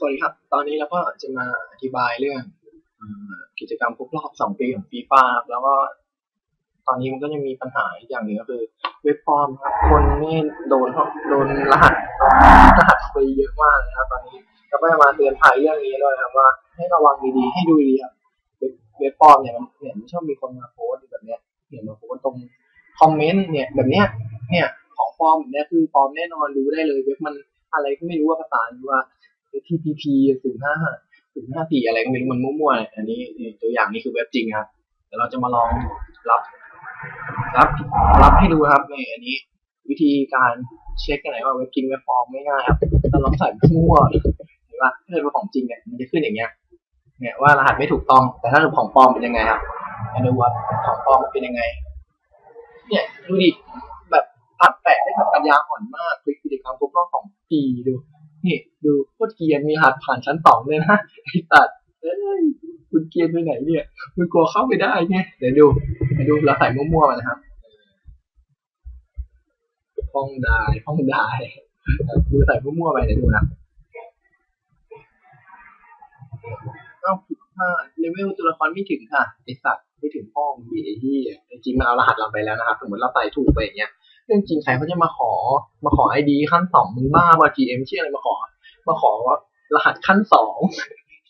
สวัสดีครับ ตอนนี้เราก็จะมาอธิบายเรื่องกิจกรรมครบรอบสองปีของฟีฟ่าแล้วก็ตอนนี้มันก็ยังมีปัญหาอีกอย่างหนึ่งก็คือ เว็บฟอร์มครับ คนนี่โดนโดนรหัสรหัสไปเยอะมากนะครับ ตอนนี้เราก็จะมาเตือนภัยเรื่องนี้ด้วยครับว่า ให้ระวังดีๆให้ดูดีครับเว็บฟอร์มเนี่ยมันเนี่ยมันชอบมีคนมาโพสต์แบบเนี้ยเนี่ยมาโพสต์ตรงคอมเมนต์เนี่ยแบบเนี้ยเนี่ยของฟอร์มเนี้ยคือฟอร์มแน่นอนรู้ได้เลย เว็บมันอะไรก็ไม่รู้ว่าภาษาหรือว่า TPP ศูนย์ห้าศูนย์ห้าสี่อะไรก็ไม่รู้มันมั่วๆอันนี้ตัวอย่างนี้คือเว็บจริงครับเดี๋ยวเราจะมาลองรับรับรับให้ดูครับในอันนี้ วิธีการเช็คกันไหนว่าเว็บจริงเว็บปลอมไม่ง่ายครับเราลองใส่มั่วเห็นป่ะถ้าเป็นของจริงเนี่ยมันจะขึ้นอย่างเงี้ยเนี่ยว่ารหัสไม่ถูกต้อง แต่ถ้าเกิดของปลอมเป็นยังไงครับมาดูว่าของปลอมมันเป็นยังไง เนี่ยดูดิแบบพัดแปะได้แบบปัญญาอ่อนมากคลิกกิจกรรมครบรอบสองปีดูนี่ ดูโคตรเกียนมีหัสผ่านชั้นสองเลยนะไอ้ตัดเอ้ยคุณเกียนไปไหนเนี่ยคุณกลัวเข้าไปได้ไงเดี๋ยวดูเดี๋ยวดูเราใส่มั่วๆมานะครับห้องได้ห้องได้ดูใส่มั่วๆไปเดี๋ยวดูนะเอ้าผิดพลาดเลเวลตัวละครไม่ถึงค่ะไอสัตว์ไม่ถึงห้องมีไอที่จริงมันเอารหัสเราไปแล้วนะครับสมมติเราใส่ถูกไปอย่างเงี้ยเรื่องจริงใครเขาจะมาขอมาขอไอดีขั้นสองมึงบ้าว่า GM ชื่ออะไรมาขอ มาขอรหัสขั้นสอง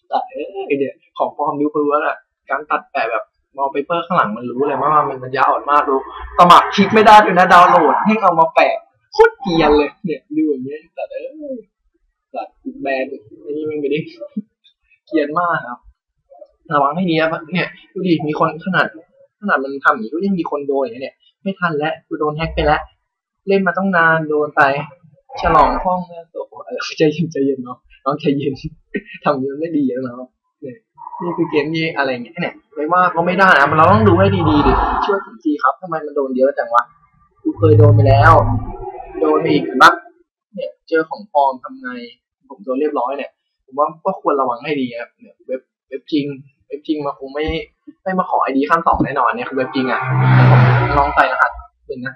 แต่เอ้ยเดียของปลอมดูรู้แล้วแหละการตัดแปะแบบมอลเปเปอร์ข้างหลังมันรู้เลยว่ามันมันยาวอ่อนมากดูสมัครคลิกไม่ได้ด้วยนะดาวน์โหลดให้เอามาแปะโคตรเกรียนเลย เนี่ยดูอย่างเงี้ยแต่เอ้ยตัดแบนอันนี้มันไม่ได้เกรียนมากครับระวังให้ดีครับเนี่ยดูดิมีคนขนาดขนาดมันทำอย่างนี้ก็ยังมีคนโดนอย่างเงี้ยเนี่ยไม่ทันแล้วกูโดนแฮ็กไปแล้ว เล่นมาต้องนานโดนไป ฉลองห้องเนี่ยโอ้โหอะไร ใจเย็นใจเย็นเนาะน้องใจเย็นทำย่างไม่ดีแล้วเนาะเนี่ยนี่คือเกมที่อะไรเงี้ยเนี่ยไม่ว่าก็ไม่ได้นะเราต้องดูให้ดีๆดิช่วยผมทีครับทำไมมันโดนเยอะจังวะกูเคยโดนไปแล้ว โดนไปอีกเห็นปะเนี่ยเจอของปลอมทำไง ผมโดนเรียบร้อยเนี่ยผมว่าก็ควรระวังให้ดีครับเนี่ยเว็บเว็บจริงเว็บจริงมาคงไม่ไม่มาขอไอดีขั้นสองแน่นอนเนี่ยคือเว็บจริงอะผมลองใส่รหัสเป็นนะ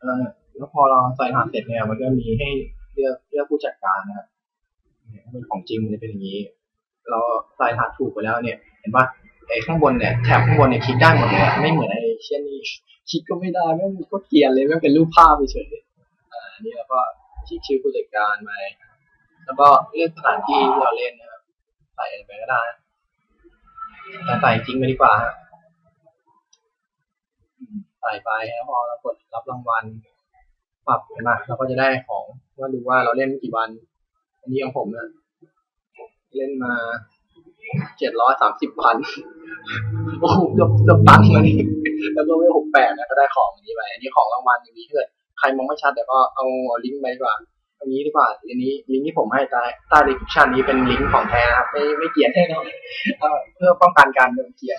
เออแล้วพอเราใส่รหัสเสร็จเนี่ยมันก็มีให้ เลือกเลือกผู้จัดการนะครับเนี่ยเป็นของจริงมันจะเป็นอย่างนี้ เราใส่รหัสถูกไปแล้วเนี่ย เห็นปะไอ้ข้างบนเนี่ยแถบข้างบนเนี่ยคลิกได้หมดเลยไม่เหมือนไอ้เช่นนี้คลิกก็ไม่ได้แม่งก็เกลียนเลยแม่งเป็นรูปภาพเฉยๆอ่านี่เราก็คลิกชื่อผู้จัดการไปแล้วก็เลือกสถานที่ที่เราเล่นนะครับใส่อะไรไปก็ได้แต่ใส่จริงไปดีกว่าใส่ไปแล้วพอเรากดรับรางวัลปรับเห็นไหมเราก็จะได้ของ ว่าดูว่าเราเล่นกี่วัน อันนี้ของผมเนี่ยเล่นมาเจ็ดร้อยสามสิบวันโอ้โหเกือบเกือบตันเลยแล้วก็ไม่หกแปดนะก็ได้ของอันนี้ไปอันนี้ของรางวัลอย่างนี้เกิดใครมองไม่ชัดเดี๋ยวก็เอาลิงก์ไปดีกว่าอันนี้ดีกว่าอันนี้ลิงก์ที่ผมให้ใต้ใต้ดีคริปชันนี้เป็นลิงก์ของแท้นะครับไม่ไม่เกียนแน่นอนเอ่อเพื่อป้องกันการโดนเกียน